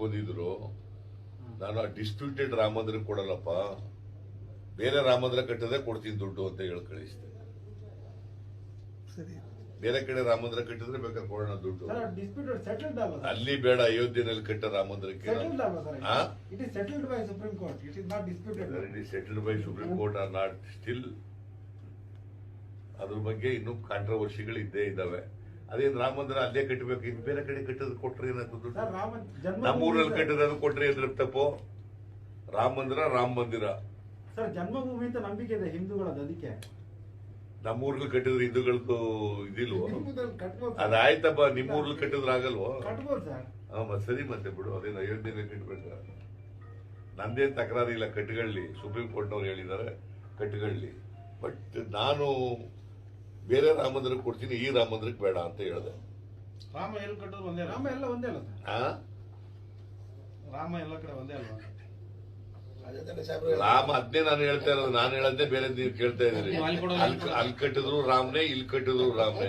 ಬಂದಿದ್ರು ನಾನು ಆ ಡಿಸ್ಪ್ಯೂಟೆಡ್ ರಾಮಂದ್ರ ಮಂದಿರ ಕೊಡಲ್ಲಪ್ಪ. ಬೇರೆ ರಾಮಂದ್ರ ಮಂದಿರ ಕಟ್ಟದೆ ಕೊಡ್ತೀನಿ ದುಡ್ಡು ಅಂತ ಹೇಳಿ ಕಳಿಸಿದೆ ಸರಿ. ಬೇರೆ ಕಡೆ ರಾಮಂದ್ರ ಕಟ್ಟಿದ್ರೆ ಬೇಕಾದ್ರೆ ಕೊಡೋಣ ದುಡ್ಡು. ಸರ್ ಡಿಸ್ಪ್ಯೂಟೆಡ್ ಸೆಟಲ್ಡ್ ಅಲ್ಲ ಅಲ್ಲಿ ಬೇಡ ಅಯೋಧ್ಯೆಯಲ್ಲಿ ಕಟ್ಟ ರಾಮಂದ್ರಕ್ಕೆ ಸೆಟಲ್ಡ್ ಅಲ್ಲ sir it is settled by Supreme Court it is not disputed settled by Supreme Court are not still ಅದ್ರ ಬಗ್ಗೆ ಇನ್ನೂ ಕಾಂಟ್ರವರ್ಸಿಗಳು ಇದ್ದೇ ಇದಾವೆ ಅದೇನ್ ರಾಮ ಮಂದಿರ ಅಲ್ಲೇ ಕಟ್ಟಬೇಕು ಇನ್ ಬೇರೆ ಕಡೆ ಕಟ್ಟೋದು ಕೊಟ್ರಿ ಜನ್ಮ ನಮ್ಮೂರಲ್ಲಿ ಕಟ್ಟಿದ್ರು ಕೊಟ್ರೆ ಏನ್ರ ತಪ್ಪು? ರಾಮ ಮಂದಿರ ರಾಮ ಮಂದಿರ. ಸರ್ ಜನ್ಮಭೂಮಿ ಅಂತ ನಂಬಿಕೆ ಇದೆ ಹಿಂದೂಗಳದ್ದು ಅದಕ್ಕೆ. ನಮ್ಮೂರ್ಲಿ ಕಟ್ಟಿದ್ರೆ ಹಿಂದೂಗಳದ್ದು ಇದಿಲ್ವೋ? ಅದಾಯ್ತಪ್ಪ ನಿಮ್ಮ ಊರ್ಲಿ ನಿಮ್ಮೂರ್ಲಿ ಕಟ್ಟಿದ್ರೆ ಆಗಲ್ವೋ? ಹಾ ಮತ್ತೆ ಸರಿ ಮತ್ತೆ ಬಿಡು ಅದೇನು ಅಯೋಧ್ಯೆಗೆ ಕಟ್ಟಬೇಕ ನಂದೇನ್ ತಕರಾರಿ ಇಲ್ಲ ಕಟ್ಟುಗಳ್ಳಿ. ಸುಪ್ರೀಂ ಕೋರ್ಟ್ ಕೋರ್ಟ್ನವ್ರು ಹೇಳಿದ್ದಾರೆ ಕಟ್ಟುಗಳ್ಳಿ. ಬಟ್ ನಾನು ಬೇರೆ ರಾಮ ಮಂದಿರಕ್ಕೆ ಕೊಡ್ತೀನಿ ಈ ರಾಮ ಮಂದಿರಕ್ಕೆ ಬೇಡ ಅಂತ ಹೇಳಿದೆ. ರಾಮ ಎಲ್ಲಿ ಕಟ್ಟೋದು ಒಂದೇ ರಾಮ ಎಲ್ಲ ಒಂದೇ ಅಲ್ಲ ಸರ್. ಆ? ರಾಮ ಎಲ್ಲ ಕಡೆ ಒಂದೇ ಅಲ್ವಾ? ರಾಮ ಅದನ್ನೇ ನಾನು ಹೇಳ್ತಾ ಇರೋದು ನಾನು ಹೇಳದ್ದೇ ಬೇರೆ ನೀವು ಕೇಳ್ತಾ ಇದ್ದೀರಿ. ಅಲ್ಲಿ ಕೊಡೋದು ಅಲ್ಲಿ ಅಲ್ಲಿ ಕಟ್ಟಿದ್ರು ರಾಮ್ನೇ ಇಲ್ಲಿ ಕಟ್ಟಿದ್ರು ರಾಮ್ನೇ.